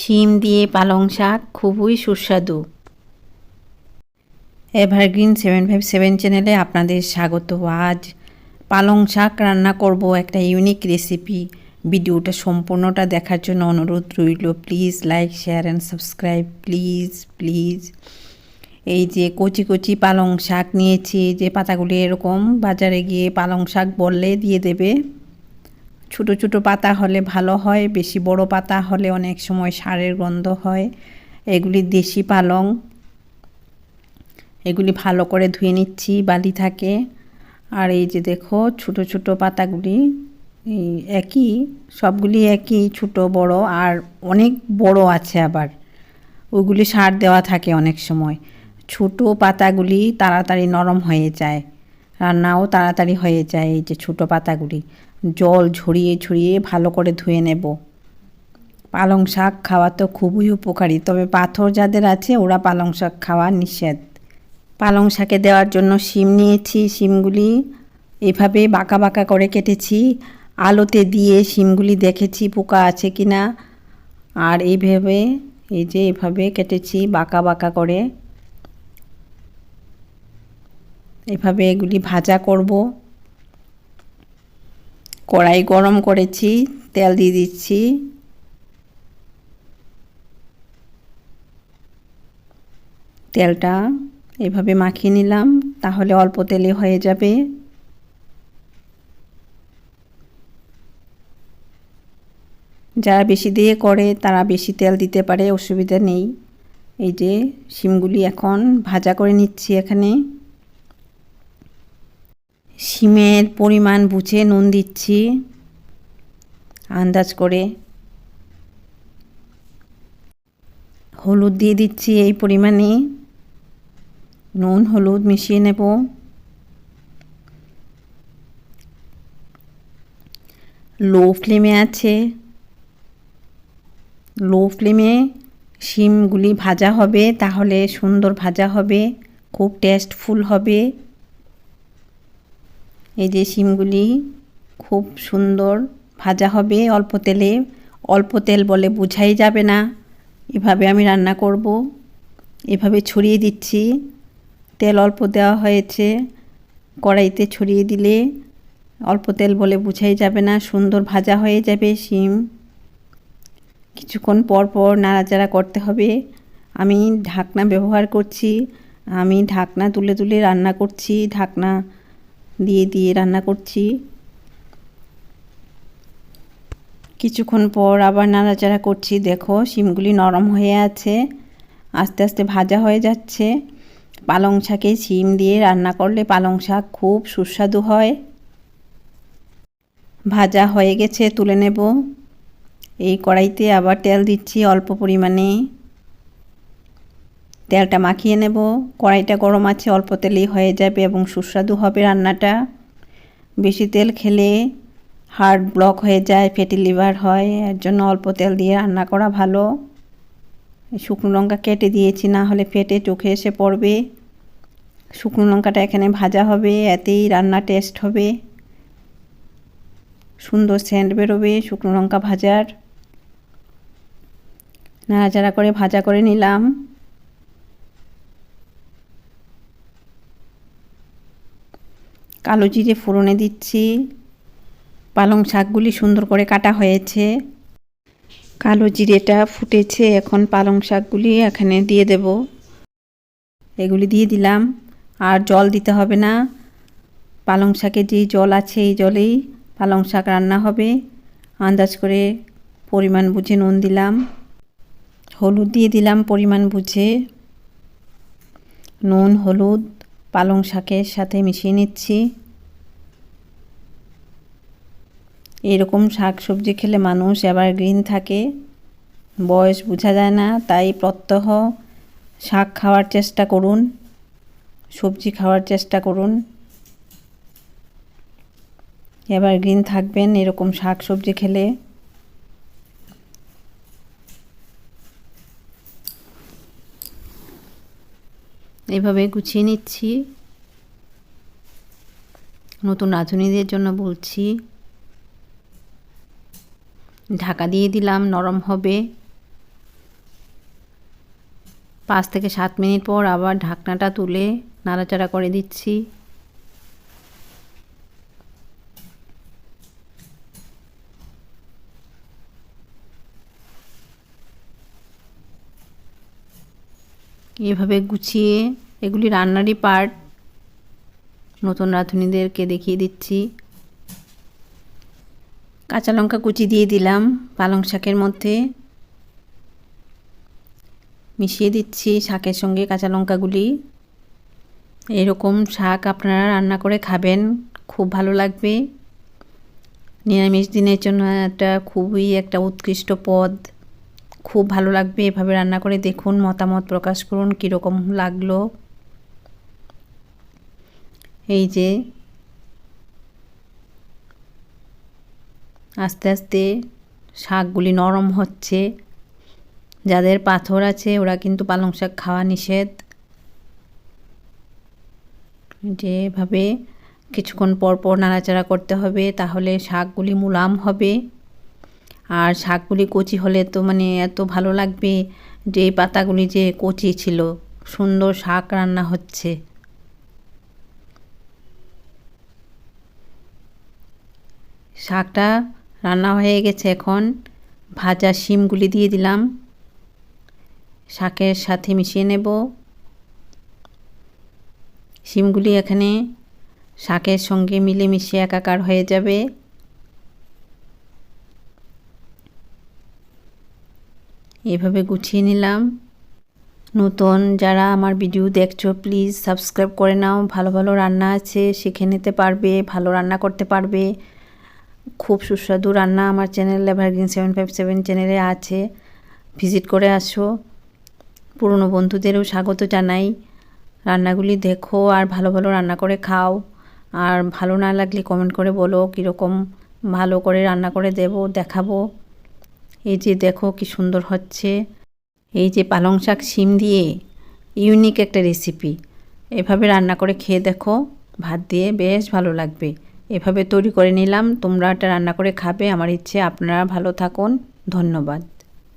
শিম দিয়ে পালং শাক খুবই সুস্বাদু। এভারগ্রিন সেভেন ফাইভ সেভেন চ্যানেলে আপনাদের স্বাগত। আজ পালং শাক রান্না করব একটা ইউনিক রেসিপি ভিডিওটা সম্পূর্ণটা দেখার জন্য অনুরোধ রইল। Please like share and subscribe please please এই যে কচি কচি পালং শাক নিয়েছি, যে পাতাগুলি এরকম বাজারে গিয়ে পালং শাক বললে দিয়ে দেবে। ছোটো ছোটো পাতা হলে ভালো হয়, বেশি বড় পাতা হলে অনেক সময় সারের গন্ধ হয়। এগুলি দেশি পালং। এগুলি ভালো করে ধুয়ে নিচ্ছি, বালি থাকে। আর এই যে দেখো, ছোট ছোট পাতাগুলি একই, সবগুলি একই, ছোট, বড় আর অনেক বড় আছে আবার। ওগুলি সার দেওয়া থাকে অনেক সময়। ছোট পাতাগুলি তাড়াতাড়ি নরম হয়ে যায়। রান্নাও তাড়াতাড়ি হয়ে যায় এই যে ছোটো পাতাগুলি। জল ঝরিয়ে ঝরিয়ে ভালো করে ধুয়ে নেব। পালং শাক খাওয়া তো খুবই উপকারী, তবে পাথর যাদের আছে ওরা পালং শাক খাওয়া নিষেধ। পালং শাকে দেওয়ার জন্য শিম নিয়েছি, শিমগুলি এভাবে বাঁকা বাঁকা করে কেটেছি। আলোতে দিয়ে শিমগুলি দেখেছি পোকা আছে কি না। আর এইভাবে, এই যে এভাবে কেটেছি বাঁকা বাঁকা করে। এভাবে এগুলি ভাজা করব। কড়াই গরম করেছি, তেল দিয়ে দিচ্ছি। তেলটা এভাবে মাখিয়ে নিলাম, তাহলে অল্প তেলে হয়ে যাবে। যারা বেশি দিয়ে করে, তারা বেশি তেল দিতে পারে, অসুবিধা নেই। এই যে, শিমগুলি এখন ভাজা করে নিচ্ছি এখানে। শিমের পরিমাণ বুঝে নুন দিচ্ছি। আন্দাজ করে হলুদ দিয়ে দিচ্ছি এই পরিমাণে। নুন, হলুদ মিশিয়ে নেব। লো ফ্লেমে আছে। লো ফ্লেমে শিমগুলি ভাজা হবে, তাহলে সুন্দর ভাজা হবে, খুব টেস্টফুল হবে। এই যে শিমগুলি খুব সুন্দর ভাজা হবে অল্প তেলে। অল্প তেল বলে বোঝাই যাবে না। এভাবে আমি রান্না করব। এভাবে ছড়িয়ে দিচ্ছি। তেল অল্প দেওয়া হয়েছে। কড়াইতে ছড়িয়ে দিলে অল্প তেল বলে বুঝাই যাবে না। সুন্দর ভাজা হয়ে যাবে শিম। কিছুক্ষণ পর পর নাড়াচাড়া করতে হবে। আমি ঢাকনা ব্যবহার করছি। আমি ঢাকনা তুলে তুলে রান্না করছি। ঢাকনা দিয়ে দিয়ে রান্না করছি। কিছুক্ষণ পর আবার নাড়াচাড়া করছি। দেখো শিমগুলি নরম হয়ে আছে, আস্তে আস্তে ভাজা হয়ে যাচ্ছে। পালং শাকে শিম দিয়ে রান্না করলে পালং শাক খুব সুস্বাদু হয়। ভাজা হয়ে গেছে, তুলে নেব। এই কড়াইতে আবার তেল দিচ্ছি অল্প পরিমাণে। তেলটা মাখিয়ে নেব। কড়াইটা গরম আছে, অল্প তেলেই হয়ে যাবে এবং সুস্বাদু হবে রান্নাটা। বেশি তেল খেলে হার্ট ব্লক হয়ে যায়, ফ্যাটি লিভার হয়, এর জন্য অল্প তেল দিয়ে রান্না করা ভালো। শুকনো লঙ্কা কেটে দিয়েছি, না হলে ফেটে চোখে এসে পড়বে। শুকনো লঙ্কাটা এখানে ভাজা হবে, এতেই রান্না টেস্ট হবে। সুন্দর সেন্ট বেরোবে শুকনো লঙ্কা ভাজার। নাড়াচাড়া করে ভাজা করে নিলাম। কালো জিরে ফোড়নে দিচ্ছি। পালং শাকগুলি সুন্দর করে কাটা হয়েছে। কালো জিরেটা ফুটেছে, এখন পালং শাকগুলি এখানে দিয়ে দেব। এগুলি দিয়ে দিলাম। আর জল দিতে হবে না। পালং শাকে যে জল আছে এই জলেই পালং শাক রান্না হবে। আন্দাজ করে পরিমাণ বুঝে নুন দিলাম। হলুদ দিয়ে দিলাম পরিমাণ বুঝে। নুন, হলুদ পালং শাকের সাথে মিশিয়ে নিচ্ছি। এরকম শাক সবজি খেলে মানুষ এবার গ্রিন থাকে। বয়স বোঝা যায় না, তাই প্রত্যহ শাক খাওয়ার চেষ্টা করুন, সবজি খাওয়ার চেষ্টা করুন। এবার গ্রিন থাকবেন এরকম শাক সবজি খেলে। এভাবে গুছিয়ে নিচ্ছি। নতুন রাঁধুনিদের জন্য বলছি। ঢাকা দিয়ে দিলাম, নরম হবে। পাঁচ থেকে সাত মিনিট পর আবার ঢাকনাটা তুলে নাড়াচাড়া করে দিচ্ছি। এভাবে গুছিয়ে এগুলি রান্নারই পার্ট নতুন রাঁধুনিদেরকে দেখিয়ে দিচ্ছি। কাঁচা লঙ্কা কুচি দিয়ে দিলাম পালং শাকের মধ্যে। মিশিয়ে দিচ্ছি শাকের সঙ্গে কাঁচা লঙ্কাগুলি। এরকম শাক আপনারা রান্না করে খাবেন, খুব ভালো লাগবে। নিরামিষ দিনের জন্য একটা খুবই একটা উৎকৃষ্ট পদ। খুব ভালো লাগবে এভাবে রান্না করে দেখুন, মতামত প্রকাশ করুন, কীরকম লাগল। এই যে আস্তে আস্তে শাকগুলি নরম হচ্ছে। যাদের পাথর আছে, ওরা কিন্তু পালং শাক খাওয়া নিষেধ। যেভাবে কিছুক্ষণ পর পর নাড়াচাড়া করতে হবে, তাহলে শাকগুলি মুলাম হবে। আর শাকগুলি কচি হলে তো মানে এত ভালো লাগবে যে এই পাতাগুলি যে কচি ছিল, সুন্দর শাক রান্না হচ্ছে। শাকটা রান্না হয়ে গেছে এখন, ভাজা শিমগুলি দিয়ে দিলাম। শাকের সাথে মিশিয়ে নেব। শিমগুলি এখানে শাকের সঙ্গে মিলেমিশে একাকার হয়ে যাবে। এভাবে গুছিয়ে নিলাম। নতুন যারা আমার ভিডিও দেখছ প্লিজ সাবস্ক্রাইব করে নাও। ভালো ভালো রান্না আছে, শিখে নিতে পারবে, ভালো রান্না করতে পারবে। খুব সুস্বাদু রান্না আমার channel evergreen seven five seven চ্যানেলে আছে। ভিজিট করে আসো। পুরনো বন্ধুদেরও স্বাগত জানাই। রান্নাগুলি দেখো আর ভালো ভালো রান্না করে খাও। আর ভালো না লাগলে কমেন্ট করে বলো কীরকম ভালো করে রান্না করে দেব, দেখাবো। এই যে দেখো কি সুন্দর হচ্ছে। এই যে পালং শাক শিম দিয়ে ইউনিক একটা রেসিপি এভাবে রান্না করে খেয়ে দেখো, ভাত দিয়ে বেশ ভালো লাগবে। এভাবে তৈরি করে নিলাম, তোমরা এটা রান্না করে খাবে। আমার ইচ্ছে, আপনারা ভালো থাকুন। ধন্যবাদ।